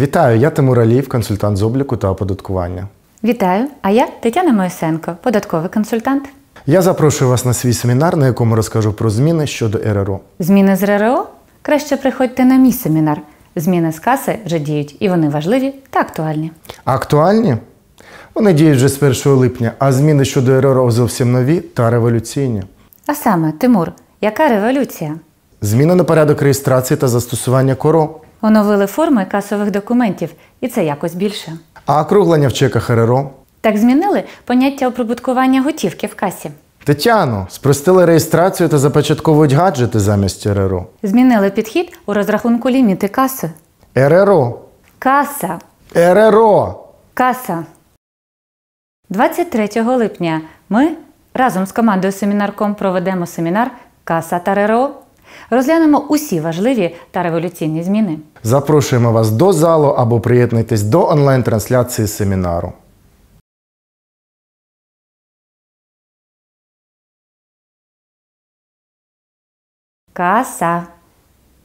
Вітаю, я Тимур Алієв, консультант з обліку та оподаткування. Вітаю! А я Тетяна Моїсенко, податковий консультант. Я запрошую вас на свій семінар, на якому розкажу про зміни щодо РРО. Зміни з РРО? Краще приходьте на мій семінар. Зміни з каси вже діють, і вони важливі та актуальні. Актуальні? Вони діють вже з 1 липня, а зміни щодо РРО зовсім нові та революційні. А саме, Тимур, яка революція? Змінено порядок реєстрації та застосування КОРО, Оновили форми касових документів, і це якось більше. а округлення в чеках РРО. Так змінили поняття оприбуткування готівки в касі. Тетяно, спростили реєстрацію та започатковують гаджети замість РРО. Змінили підхід у розрахунку ліміти каси. РРО. Каса. РРО. Каса. 23 липня ми разом з командою Семінарком проведемо семінар Каса та РРО. Розглянемо усі важливі та революційні зміни. Запрошуємо вас до залу або приєднуйтесь до онлайн-трансляції семінару. Каса.